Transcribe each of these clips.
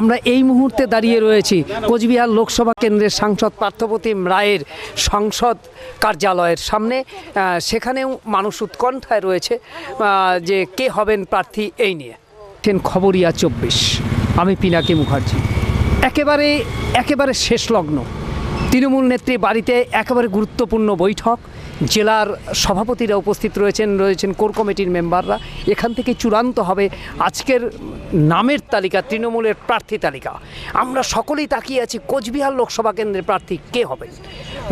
আমরা এই মুহূর্তে দাঁড়িয়ে রয়েছি কোচবিহার লোকসভা কেন্দ্রের সাংসদ পার্থপ্রতিম রায়ের সংসদ কার্যালয়ের সামনে। সেখানেও মানুষ উৎকণ্ঠায় রয়েছে। যে কে হবেন প্রার্থী এই নিয়ে। খবরিয়া চব্বিশ। আমি পিনাকি মুখার্জি। একেবারে একেবারে শেষ লগ্ন। তৃণমূল নেত্রী বাড়িতে একেবারে গুরুত্বপূর্ণ বৈঠক। জেলার সভাপতিরা উপস্থিত রয়েছেন রয়েছেন কোর কমিটির মেম্বাররা। এখান থেকে চূড়ান্ত হবে আজকের নামের তালিকা, তৃণমূলের প্রার্থী তালিকা। আমরা সকলেই তাকিয়ে আছি কোচবিহার লোকসভা কেন্দ্রের প্রার্থী কে হবেন?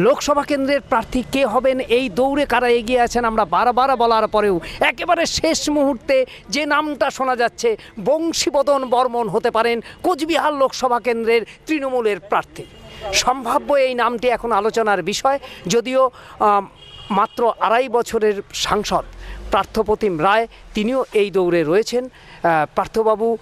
লোকসভা কেন্দ্রের প্রার্থী কে হবেন? এই দৌড়ে কারা এগিয়ে আছেন? আমরা বারবার বলার পরেও একেবারে শেষ মুহূর্তে যে নামটা শোনা যাচ্ছে, বংশীবদন বর্মন হতে পারেন কোচবিহার লোকসভা কেন্দ্রের তৃণমূলের প্রার্থী। সম্ভাব্য এই নামটি এখন আলোচনার বিষয় যদিও মাত্র আড়াই বছরের সাংসদ। পার্থপ্রতিম রায়, তিনিও এই দৌড়ে রয়েছেন। পার্থবাবু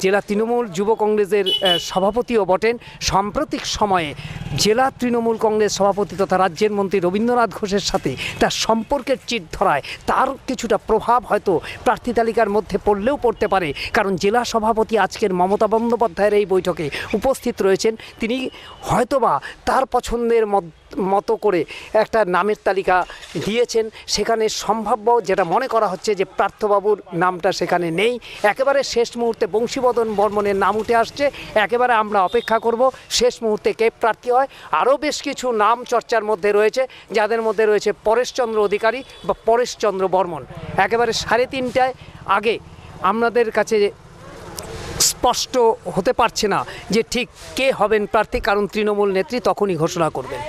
জেলা তৃণমূল যুব কংগ্রেসের সভাপতিও বটেন। সাম্প্রতিক সময়ে জেলা তৃণমূল কংগ্রেস সভাপতি তথা রাজ্যের মন্ত্রী রবীন্দ্রনাথ ঘোষের সাথে তার সম্পর্কের চিট ধরায় তার কিছুটা প্রভাব হয়তো প্রার্থী তালিকার মধ্যে পড়লেও পড়তে পারে। কারণ জেলা সভাপতি আজকের মমতা বন্দ্যোপাধ্যায়ের এই বৈঠকে উপস্থিত রয়েছেন। তিনি হয়তোবা তার পছন্দের মত- মতো করে একটা নামের তালিকা দিয়েছেন। সেখানে সম্ভাব্য যেটা মনে করা হচ্ছে যে পার্থবাবুর নামটা সেখানে নেই। একেবারে শেষ মুহূর্তে বংশীবদন বর্মনের নাম উঠে আসছে। একেবারে আমরা অপেক্ষা করব। শেষ মুহূর্তে কে প্রার্থী হয়? আরও বেশ কিছু নাম চর্চার মধ্যে রয়েছে, যাদের মধ্যে রয়েছে পরেশচন্দ্র অধিকারী বা পরেশচন্দ্র বর্মন। একেবারে সাড়ে তিনটায় আগে আপনাদের কাছে স্পষ্ট হতে পারছে না যে ঠিক কে হবেন প্রার্থী, কারণ তৃণমূল নেত্রী তখনই ঘোষণা করবেন।